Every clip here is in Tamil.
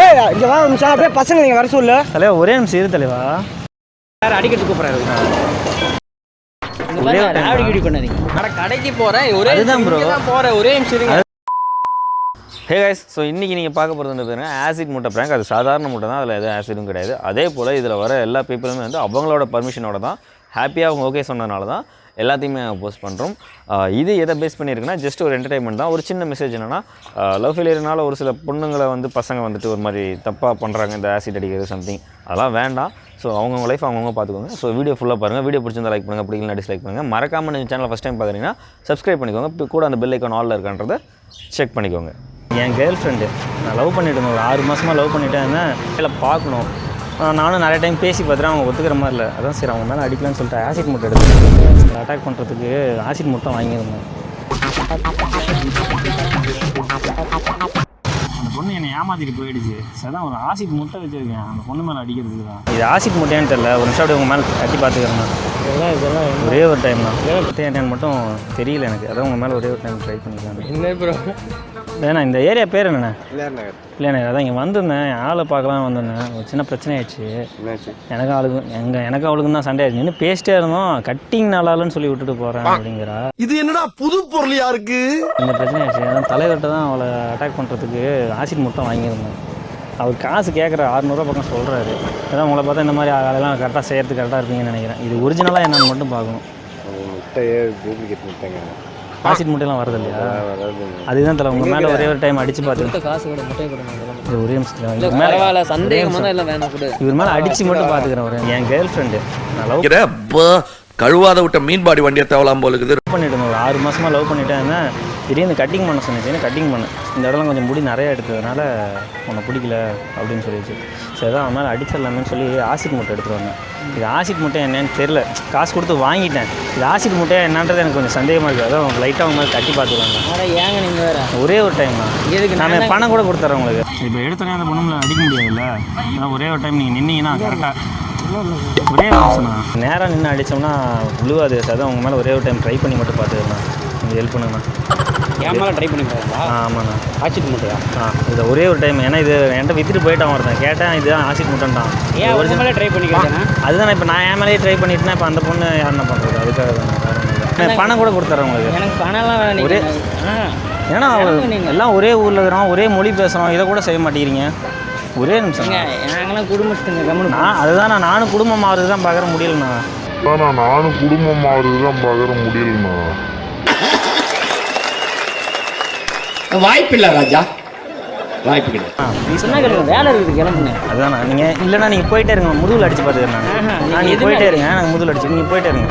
ஏய் இங்கே வா நிமிஷம் அப்படியே பசங்க நீங்கள் வர சொல்லு. தலைவா ஒரே நிமிஷம் இரு தலைவா. யார் அடிக்கிறதுக்கு கூப்பிட்றாரு? ராவடி கிடி பண்ணாதீங்க அட கடைக்கு போறேன் ஒரே அதுதான் bro. போறேன் ஒரே நிமிஷம் இருங்க. ஹே கைஸ் ஸோ இன்றைக்கி நீங்கள் பார்க்க போகிறது வந்து பாருங்க ஆசிட் முட்டை ப்ராங்க் அது சாதாரண முட்டை தான் அதில் எதுவும் ஆசிடும் கிடையாது. அதே போல் இதில் வர எல்லா பீப்புளுமே வந்து அவங்களோட பர்மிஷனோட தான் ஹாப்பியாக அவங்க ஓகே சொன்னதுனால தான் எல்லாத்தையுமே போஸ்ட் பண்ணுறோம் இது எதை பேஸ் பண்ணியிருக்குன்னா ஜஸ்ட் ஒரு என்டர்டைன்மெண்ட் தான். ஒரு சின்ன மெசேஜ் என்னென்னா லவ் ஃபெயிலியர்னால ஒரு சில பொண்ணுங்களை வந்து பசங்க வந்துட்டு ஒரு மாதிரி தப்பாக பண்ணுறாங்க இந்த ஆசிட் அடிக்கிறது சம்திங் அதெல்லாம் வேண்டாம். ஸோ அவங்கவுங்க லைஃப் அவங்கவுங்க பார்த்துக்கோங்க ஸோ வீடியோ ஃபுல்லாக பாருங்கள் வீடியோ பிடிச்சிருந்தா லைக் பண்ணுங்கள் பிடிக்கலாம் டிஸ்லைக் பண்ணுங்கள் மறக்காமல் நீங்கள் சேனல் ஃபஸ்ட் டைம் பார்க்குறீங்கன்னா சப்ஸ்கிரைப் பண்ணிக்கோங்க. இப்போ கூட அந்த பெல் ஐக்கான் ஆலில் இருக்கான்றதை செக் பண்ணிக்கோங்க. என் கேர்ள் ஃப்ரெண்டு நான் லவ் பண்ணிட்டு இருந்தேன் ஒரு ஆறு மாதமாக லவ் பண்ணிட்டேன். இல்லை பார்க்கணும். நானும் நிறைய டைம் பேசி பார்த்துட்டு அவங்க ஒத்துக்கிற மாதிரி இல்லை. அதான் சரி அவங்க மேலே அடிக்கலாம்னு சொல்லிட்டு ஆசிட் முட்டை எடுத்து அட்டாக் பண்ணுறதுக்கு ஆசிட் முட்டை வாங்கியிருந்தேன். அந்த பொண்ணு என்னை ஏமாத்திட்டு போயிடுச்சு. சரிதான் ஒரு ஆசிட் முட்டை வச்சிருக்கேன். அந்த பொண்ணு மேலே அடிக்கிறதுக்கு தான். இது ஆசிட் முட்டையான்னு தெரியல. ஒரு நிமிஷம் அப்படியே உங்கள் மேலே கட்டி பார்த்துக்கிறேன் இதெல்லாம் இதெல்லாம் ஒரே ஒரு டைம் தான். முட்டை என்னன்னு மட்டும் தெரியல எனக்கு. அதான் உங்கள் மேலே ஒரே ஒரு டைம் ட்ரை பண்ணிக்கலாம் என்ன ப்ரோ ஏன்னா இந்த ஏரியா பேர் என்னண்ணே? நகர். இல்லைண்ணே அதான் இங்கே வந்திருந்தேன். ஆளை பார்க்கலாம் வந்திருந்தேன். ஒரு சின்ன பிரச்சனை ஆயிடுச்சு என்னாச்சு? எனக்கு அவளுக்கு எங்கள் எனக்கு அவளுக்கும் தான் சண்டை ஆயிடுச்சு. இன்னும் பேசிட்டே இருந்தோம். கட்டிங் நல்லாலன்னு சொல்லி விட்டுட்டு போகிறேன் அப்படிங்கிறா. இது என்னடா புது பொருள் யாருக்கு? இந்த பிரச்சனை ஆயிடுச்சு அதான் தலைவர்கிட்ட தான் அவளை அட்டாக் பண்ணுறதுக்கு ஆசிட் முட்டை வாங்கியிருந்தேன். அவர் காசு கேட்குற அறுநூறுவா பக்கம் சொல்கிறாரு அதான் உங்களை பார்த்தா இந்த மாதிரி அதெல்லாம் கரெக்டாக செய்யறதுக்கு கரெக்டாக இருப்பீங்கன்னு நினைக்கிறேன். இது ஒரிஜினலாக என்னன்னு மட்டும் பார்க்கணும். முட்டையே டூப்ளிகேட் முட்டைங்க. ஆசிட் முட்டையெல்லாம் வரது இல்லையா? அதுதான் தலை உங்கள் மேலே ஒரே ஒரு டைம் அடித்து பார்த்து காசு கூட முட்டை ஒரே நிமிஷத்தில் மேலே சந்தேகமா இல்லை வேணாம் கூட. இவர் மேலே அடித்து மட்டும் பார்த்துக்கிறேன் ஒரு என் கேர்ள் ஃப்ரெண்டு நான் லவ் கழுவாத விட்ட மீன் பாடி வண்டியை தேவலாம் போல இருக்குது. பண்ணிட்டு இருந்தேன் ஒரு ஆறு மாசமா லவ் பண்ணிட்டேன். திடீர்னு கட்டிங் பண்ண சொன்னிச்சு கட்டிங் பண்ணேன். இந்த இடம்லாம் கொஞ்சம் முடி நிறைய எடுத்ததுனால உன்னை பிடிக்கல அப்படின்னு சொல்லிடுச்சு. சரி தான் அவன் மேலே அடிச்சிடலாமேன்னு சொல்லி ஆசிட் முட்டை எடுத்துகிட்டு வந்தேன். இது ஆசிட் முட்டை என்னன்னு தெரில காசு கொடுத்து வாங்கிட்டேன். இது ஆசிட் முட்டையா என்னன்றது எனக்கு கொஞ்சம் சந்தேகமாக இருக்குது அதான் லைட்டாக அவங்க மேலே தட்டி பார்த்துருவாங்க ஏங்க நீங்க வேற? ஒரே ஒரு டைம் தான். எதுக்கு நான் பணம் கூட கொடுத்துறேன் உங்களுக்கு. இப்போ எடுத்தோடனே அந்த பொண்ணுங்களை அடிக்க முடியாதுல்ல? அதான் ஒரே ஒரு டைம் நீங்கள் நின்னீங்கன்னா கரெக்டாக ஒரே நேராக நின்று அடித்தோம்னா விழுவாது சார் அதான் உங்கள் மேலே ஒரே ஒரு டைம் ட்ரை பண்ணி மட்டும் பார்த்துக்கண்ணா நீங்கள் ஹெல்ப் பண்ணுங்கண்ணா. ட்ரை பண்ணி பாருங்களா ஆமாண்ணா. ஆச்சிட்டு முட்டையா ஆ இதை ஒரே ஒரு டைம் ஏன்னா இது என்கிட்ட வித்துட்டு போயிட்டான் ஒருத்தன். கேட்டேன் இதுதான் ஆசிட் முட்டைன்ட்டான் ஏன் உங்க மேலே ட்ரை பண்ணிக்கிறேன் அதுதான் இப்போ நான் என் மேலேயே ட்ரை பண்ணிட்டுனா இப்போ அந்த பொண்ணு யாருன்னா பண்ணுறது அதுக்காக தான். பணம் கூட கொடுத்துறேன் உங்களுக்கு. எனக்கு பணம்லாம் ஒரே- ஏன்னா எல்லாம் ஒரே ஊரில் இருக்கிறோம் ஒரே மொழி பேசுகிறோம் இதை கூட செய்ய மாட்டேங்கிறீங்க? ஒரே நிமிஷம். நாங்களாம் குடும்பத்துங்க கம்முனு நான் அதுதான் நான் நானும் குடும்பம் மாறுறது தான் பார்க்குற முடியலண்ணா. ஆனா நானும் குடும்பம் தான் பகர முடியலண்ணா. வாய்ப்பில்லை ராஜா. வாய்ப்பு கிடையாது வேலை இருக்குது கிளம்புங்க. அதுதான் நீங்கள் இல்லைனா நீங்கள் போயிட்டே இருங்க முதுகில் அடிச்சு பார்த்துக்கிறேன் நீங்க நீங்கள் போயிட்டே இருங்க எனக்கு முதுகில் அடிச்சு நீங்கள் போயிட்டே இருங்க.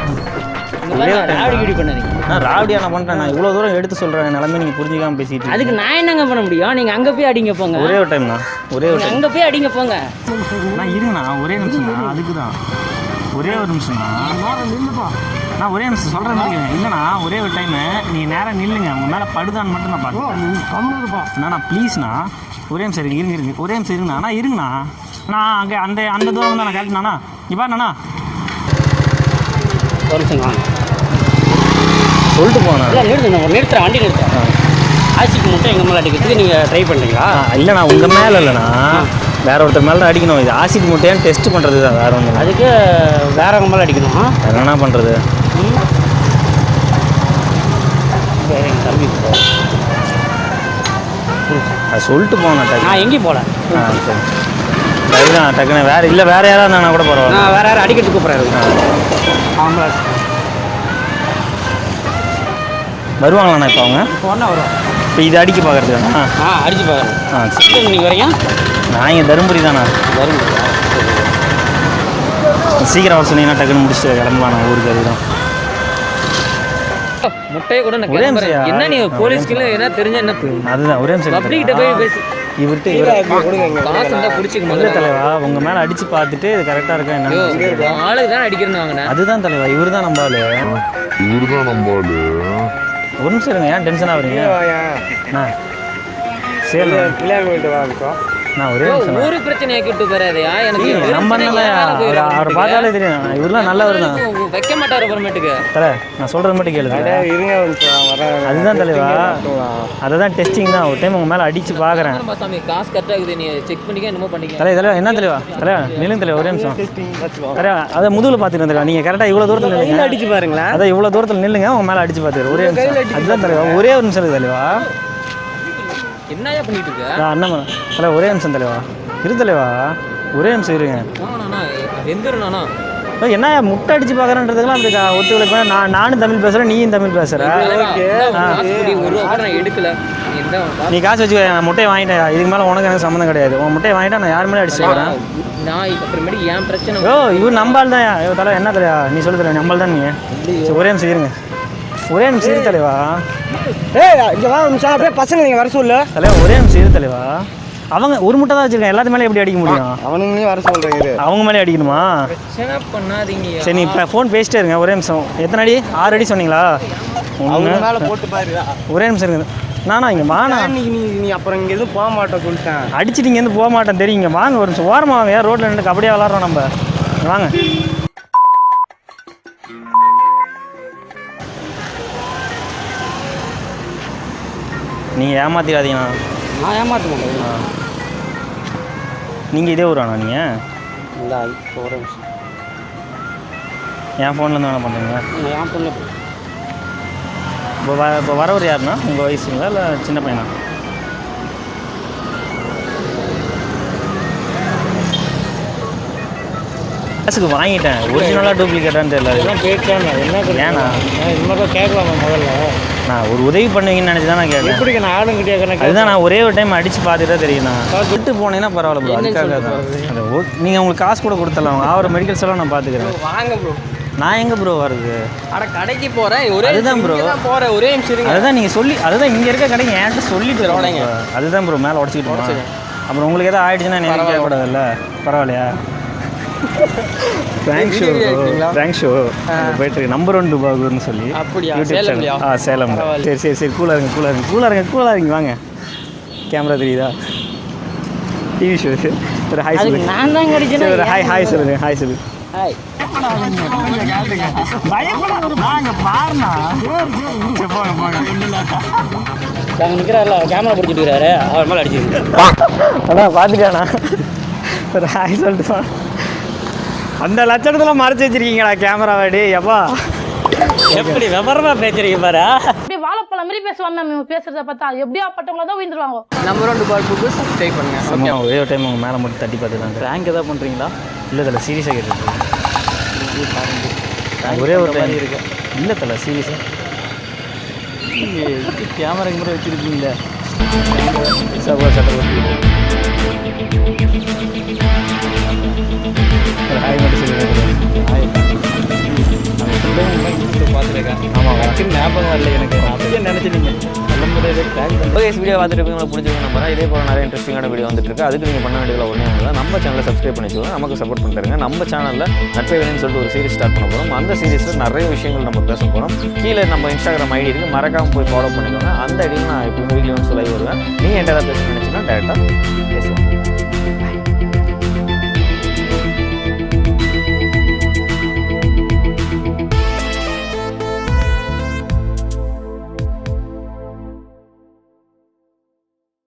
ராவடியா நான் பண்ணுறேன் நான் இவ்வளோ தூரம் எடுத்து சொல்கிறேன் நிலமே நீங்கள் புரிஞ்சுக்காம பேசிட்டு அதுக்கு நான் என்னங்க பண்ண முடியும்? நீங்க அங்க போய் அடிங்க போங்க. ஒரே ஒரு டைம் ஒரே ஒரு நீங்க டைம். அங்க போய் அடிங்க போங்க. நான் ஒரே நிமிஷம் அதுக்கு தான் ஒரே ஒரு நிமிஷம் நான் ஒரே நிமிஷம் சொல்கிறேன் இல்லைண்ணா ஒரே ஒரு டைமு நீங்கள் நேராக நில்லுங்க. உங்கள் மேலே படுதான்னு மட்டும் நான் பார்க்குறேன் அண்ணா ப்ளீஸ்ண்ணா ஒரே நிமிஷம் இருங்க இருங்க இருங்க. ஒரே நிமிஷம் இருங்கண்ணா. அண்ணா இருங்கண்ணா. நான் அங்கே அந்த அந்த தூரம் தான் நான் கேட்டுண்ணா இப்போ அண்ணா ஒரு நிமிஷம் சொல்லிட்டு போனேன் இல்லை நிறுத்துங்க ஒரு நிறுத்துறேன். வண்டி நிறுத்துறேன். ஆச்சிக்கு மட்டும் எங்கள் மேலே அடிக்கிறதுக்கு நீங்கள் ட்ரை பண்ணுறீங்களா இல்லைண்ணா உங்கள் மேலே இல்லைண்ணா. வேற ஒருத்தர் மேலே தான் அடிக்கணும். இது ஆசிட் முட்டையான்னு டெஸ்ட் பண்ணுறது தான் வேற இல்லை. அதுக்கு வேறவங்க மேலே அடிக்கணும். வேற என்ன பண்ணுறது. அது சொல்லிட்டு போனேன் நான் எங்கேயும் போகல ஆ சரி. அதுதான் டக்குன்னு. வேற இல்லை வேற யாராவது இருந்தாங்கன்னா கூட பரவாயில்ல. நான் வேற யாரும் அடிக்கிறதுக்கு கூப்பிட்றாரு வருவாங்களாண்ணா இப்போ அவங்க? இப்போ ஒன்றா வரும் இப்போ இது அடிக்க பார்க்குறதுக்காண்ணா ஆ அடிச்சு பார்க்குறேன் ஆ சரி. எங்கே நீங்கள் வரீங்க நான் இங்கே தருமபுரி தானே? வரும் சீக்கிரம் வர சொன்னீங்கன்னா டக்குன்னு முடிச்சுட்டு கிளம்பலாம் நான் ஊருக்கு அதுதான். முட்டையை கூட நான் ஒரே கிளம்புறேன். என்ன நீ போலீஸ்க்கு என்ன தெரிஞ்ச என்ன அதுதான் ஒரே நிமிஷம் பப்ளிக் கிட்ட போய் பேசி. இவர்கிட்ட இவர் காசு இருந்தால் பிடிச்சிக்க இல்லை முதல்ல தலைவா உங்கள் மேலே அடித்து பார்த்துட்டு இது கரெக்டாக இருக்கா ஐயோ என்ன உன் ஆளுக்கு தான் அடிக்கிறேன்னு வாங்கினேன். அதுதான் தலைவா இவர் தான் நம்பாளு இவருதான் நம்பாளு ஒரு நிமிஷம் இருங்க ஏன் டென்ஷன் ஆகுறீங்க அண்ணா சரி பிள்ளையார் கோயில்கிட்ட வா இப்போ நான் ஒரே நிமிஷம் ஒரு பிரச்சனையை கிட்டு போறாதயா எனக்கு ஏய், நம்ம அண்ணன் அவர் பார்த்தாலே தெரியும். இவரெல்லாம் நல்லவர் தான். வைக்க மாட்டாரு அப்புறமேட்டுக்கு. தலை நான் சொல்கிறது மட்டும் கேளு தல. இருங்க ஒரு நிமிஷம் வரேன். அதுதான் தலைவா. அதை தான் டெஸ்டிங் தான். ஒரு டைம் உங்கள் மேலே அடித்து பார்க்குறேன் சாமி காசு கரெக்டாக இருக்குது. நீ செக் பண்ணிக்க என்னமோ பண்ணிக்க. தலை தலைவா என்ன தலைவா தலைவா தலைவா ஒரே நிமிஷம். தலைவா அதை முதுகில் பார்த்துட்டு வந்துருக்கா நீங்கள் கரெக்டாக இவ்வளோ தூரத்தில் நில்லுங்க. அடிச்சு பாருங்களேன். அதான் இவ்வளோ தூரத்தில் நில்லுங்க. உங்க மேலே அடிச்சு பார்த்துரு ஒரே நிமிஷம். அதுதான் தலைவா ஒரே ஒரு நிமிஷம் தலைவா. என்னயா பண்ணிட்டு இருக்க நான் அண்ணன் தலைவா ஒரே நிமிஷம் தலைவா. இரு தலைவா. ஒரே நிமிஷம் இருங்க. ஏய், என்ன முட்டை அடிச்சு பார்க்குறேன்றதுக்கெல்லாம் அப்படி கா- ஒத்து உழைப்பா நான் நானும் தமிழ் பேசுகிறேன் நீயும் தமிழ் பேசுகிற எடுக்கல. நீ காசு வச்சுக்கோ நான் முட்டையை வாங்கிட்டேன். இதுக்கு மேலே உனக்கு எனக்கு சம்மந்தம் கிடையாது. உன் முட்டையை வாங்கிட்டா நான் யார் மேலே அடிச்சு போகிறேன் நான் அப்புறமேட்டு என் பிரச்சனை ஓ இவர் நம்பால் தான் தலை என்ன தலைவா? நீ சொல்லு தலைவா நம்பால் தான் நீ ஒரே நிமிஷம் இருங்க. ஒரே நிமிஷம் இரு தலைவா. ஏய் இங்க வா ஒரு நிமிஷம். அப்படியே பசங்க நீங்க வர சொல்லு. தலைவா ஒரே நிமிஷம் இரு தலைவா. அவங்க ஒரு முட்டை தான் வச்சிருக்கேன் எல்லாத்து மேலே எப்படி அடிக்க முடியும்? அவனுங்களையும் வர இரு. அவங்க மேலே அடிக்கணுமா? பிரச்சனை பண்ணாதீங்க. சரி நீ இப்போ ஃபோன் பேசிட்டே இருங்க. ஒரே நிமிஷம். எத்தனை அடி? ஆறு அடி சொன்னீங்களா? அவங்க மேல போட்டு பாரு ஒரே நிமிஷம் இருங்க நானா இங்கே வாண்ணா இன்னைக்கு நீ நீ அப்புறம் இங்க எதுவும் போக மாட்டேன் சொல்லிட்டேன்? அடிச்சுட்டு இங்கேருந்து போக மாட்டேன். தெரியுங்க. வாங்க ஒரு நிமிஷம். ஓரமாக வாங்க. ரோட்டில் நின்று கபடியாக விளாட்றோம் நம்ம? வாங்க. நீங்கள் ஏமாத்திடாதீங்கண்ணா நான் ஏமாத்த முடியும் நீங்கள் இதே ஊராண்ணா நீங்கள் இல்லை ஒரு நிமிஷம். என் ஃபோன்லேருந்து வேணா பண்ணுறீங்க என் பொண்ணு இப்போ வ இப்போ வரவர் யாருண்ணா? உங்கள் வயசுங்களா இல்லை சின்ன பையனா? காசுக்கு வாங்கிட்டேன். ஒரிஜினலாக டூப்ளிகேட்டான்னு தெரியல. அது. பேச்சான என்ன ஏண்ணா? இது மாதிரி கேட்கலாமா முதல்ல? நான் ஒரு உதவி பண்ணுவீங்கன்னு நினச்சி தான் நான் கேட்டேன். எப்படி நான் ஆளும் அதுதான் நான் ஒரே ஒரு டைம் அடிச்சு பார்த்துட்டா தெரியுண்ணா விட்டு போனீங்கன்னா பரவாயில்ல ப்ரோ அதுக்காக தான். நீங்கள் உங்களுக்கு காசு கூட கொடுத்துடலாம் ஆகிற மெடிக்கல் செலவு நான் பார்த்துக்கிறேன். வாங்க ப்ரோ நான் எங்கே ப்ரோ வருது அட கடைக்கு போறேன். ஒரே அதுதான் bro. போறேன். ஒரே நிமிஷம் அதுதான் நீங்கள் சொல்லி அதுதான் இங்கே இருக்க கடைக்கு என்கிட்ட சொல்லிட்டு வரவழைங்க அதுதான் ப்ரோ மேலே உடச்சிக்கிட்டு போகிறேன் அப்புறம் உங்களுக்கு எதாவது ஆயிடுச்சுன்னா நீங்கள் கேட்கக்கூடாதுல்ல? பரவாயில்லையா? தேங்க் ஷோ தேங்க் ஷோ போயிட்டு இருக்கு. நம்பர் ஒன் டுபாகூர்னு சொல்லி அப்படியா? ஆ சேலம் சரி சரி சரி. கூலாக இருங்க கூலாக இருங்க. கூலாக இருங்க கூலாக இருங்க. வாங்க. கேமரா தெரியுதா? டிவி ஷோ ஒரு ஹாய் சொல்லுங்க ஒரு ஹாய் ஹாய் சொல்லுங்க ஹாய் சொல்லுங்க ஹாய் கேமரா பிடிச்சிட்டு அவர் மேலே அடிச்சிருக்கு அண்ணா பார்த்துட்டாண்ணா ஒரு ஹாய் சொல்லிட்டு. அந்த லட்சணத்தில் மறைச்சு வச்சிருக்கீங்களா கேமராவை டே எப்பா எப்படி விவரமா பேசுறீங்க பாரு அப்படியே வாழைப்பழம் மாதிரி பேசுவாங்க மேம் இவங்க பேசுறத பார்த்தா எப்படியா பட்டவங்கள தான் விழுந்துருவாங்க நம்பர் ஒன் பால் புக்கு சப்ஸ்கிரைப் பண்ணுங்க. சும்மா ஒரே ஒரு டைம் உங்கள் மேலே மட்டும் தட்டி பார்த்துதான் ரேங்க் எதாவது பண்ணுறீங்களா இல்லை தலை சீரியஸாக கேட்டுருக்கு ஒரே ஒரு டைம் இருக்கு. இல்லை தலை சீரியஸாக கேமரா கூட வச்சிருக்கீங்களே சபா சட்டை ஒரு ஹாய் மட்டும் ஆமாம் ஞாபகம் இல்லை எனக்கு அப்படியே நினச்சிட்டீங்க சொல்லும்போது வீடியோ பார்த்துட்டு உங்களுக்கு பிடிச்சிருக்கு நம்புறேன் இதே போல் நிறைய இன்ட்ரெஸ்டிங்கான வீடியோ வந்துட்டு இருக்கு அதுக்கு நீங்கள் பண்ண வேண்டியதில் ஒன்றே ஒன்று நம்ம சேனலை சப்ஸ்கிரைப் பண்ணி வச்சுக்கோங்க நமக்கு சப்போர்ட் பண்ணுறாங்க நம்ம சேனலில் நட்பை சொல்லிட்டு ஒரு சீரிஸ் ஸ்டார்ட் பண்ண போகிறோம் அந்த சீரிஸில் நிறைய விஷயங்கள் நம்ம பேச போகிறோம் கீழே நம்ம இன்ஸ்டாகிராம் ஐடி இருக்குது மறக்காமல் போய் ஃபாலோ பண்ணிக்கோங்க அந்த ஐடியில் நான் எப்பவுமே வீடியோ வந்து சொல்லி வருவேன் நீங்கள் என்கிட்ட பேச हाँ, डायरेक्टर एस